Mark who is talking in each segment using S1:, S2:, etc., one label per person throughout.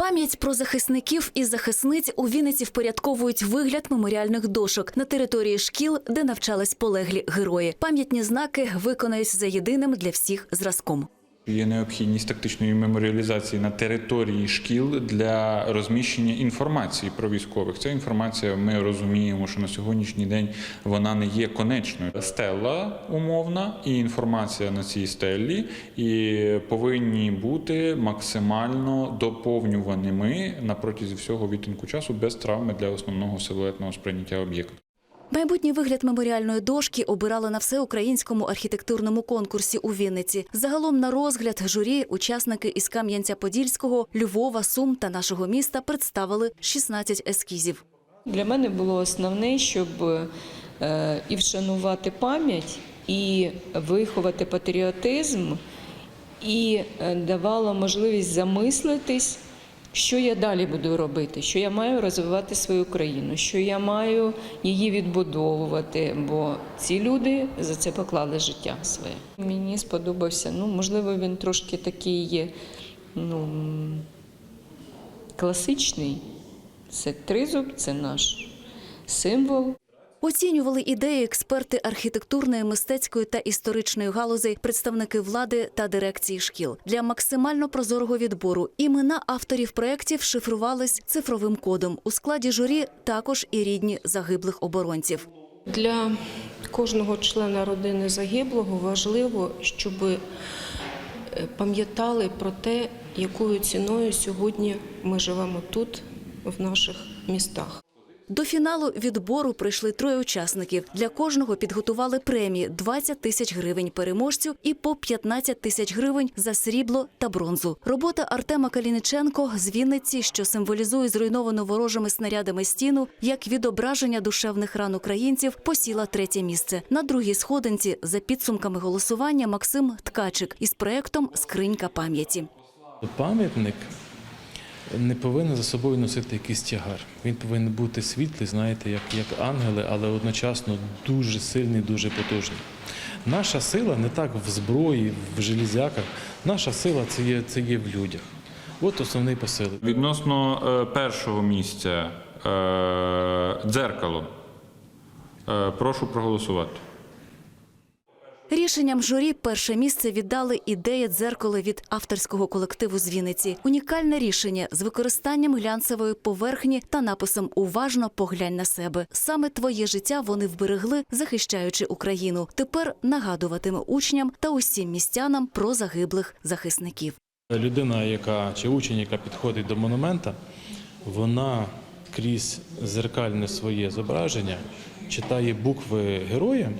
S1: Пам'ять про захисників і захисниць у Вінниці впорядковують вигляд меморіальних дошок на території шкіл, де навчались полеглі герої. Пам'ятні знаки виконають за єдиним для всіх зразком.
S2: Є необхідність тактичної меморіалізації на території шкіл для розміщення інформації про військових. Ця інформація, ми розуміємо, що на сьогоднішній день вона не є конечною. Стела умовна і інформація на цій стелі і повинні бути максимально доповнюваними на протязі всього відтинку часу без травми для основного силуетного сприйняття об'єкту.
S1: Майбутній вигляд меморіальної дошки обирали на всеукраїнському архітектурному конкурсі у Вінниці. Загалом на розгляд журі учасники із Кам'янця-Подільського, Львова, Сум та нашого міста представили 16 ескізів.
S3: Для мене було основне, щоб е, і вшанувати пам'ять, і виховати патріотизм, і е, давало можливість замислитись, що я далі буду робити, що я маю розвивати свою країну, що я маю її відбудовувати, бо ці люди за це поклали життя своє. Мені сподобався, ну, можливо, він трошки такий є, ну, класичний. Це тризуб, це наш символ.
S1: Оцінювали ідеї експерти архітектурної, мистецької та історичної галузей, представники влади та дирекції шкіл. Для максимально прозорого відбору імена авторів проєктів шифрувались цифровим кодом. У складі журі також і рідні загиблих оборонців.
S4: Для кожного члена родини загиблого важливо, щоб е, пам'ятали про те, якою ціною сьогодні ми живемо тут, в наших містах.
S1: До фіналу відбору прийшли троє учасників. Для кожного підготували премії 20 тисяч гривень переможцю і по 15 тисяч гривень за срібло та бронзу. Робота Артема Каліниченко з Вінниці, що символізує зруйновану ворожими снарядами стіну, як відображення душевних ран українців, посіла третє місце. На другій сходинці за підсумками голосування Максим Ткачик із проектом Скринька пам'яті.
S5: Пам'ятник не повинен за собою носити якийсь тягар. Він повинен бути світлий, знаєте, як, як ангели, але одночасно дуже сильний, дуже потужний. Наша сила не так в зброї, в железяках. Наша сила це є, це є в людях. От основний посил.
S2: Відносно е, першого місця е, дзеркало. Е, прошу проголосувати.
S1: Рішенням журі перше місце віддали ідея дзеркала від авторського колективу з Вінниці. Унікальне рішення з використанням глянцевої поверхні та написом Уважно поглянь на себе. Саме твоє життя вони вберегли, захищаючи Україну. Тепер нагадуватиме учням та усім містянам про загиблих захисників.
S5: Людина, яка чи учень, яка підходить до монумента, вона крізь зеркальне своє зображення читає букви героя,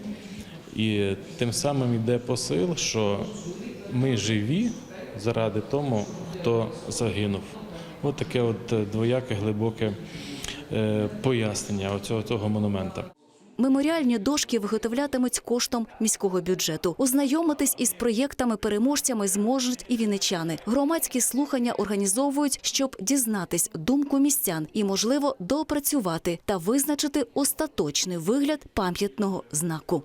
S5: і тим самим йде посил, що ми живі заради тому, хто загинув. От таке от е, двояке глибоке е, пояснення оцього цього монумента.
S1: Меморіальні дошки виготовлятимуть коштом міського бюджету. Ознайомитись із проєктами-переможцями зможуть і вінничани. Громадські слухання організовують, щоб дізнатись думку містян і, можливо, доопрацювати та визначити остаточний вигляд пам'ятного знаку.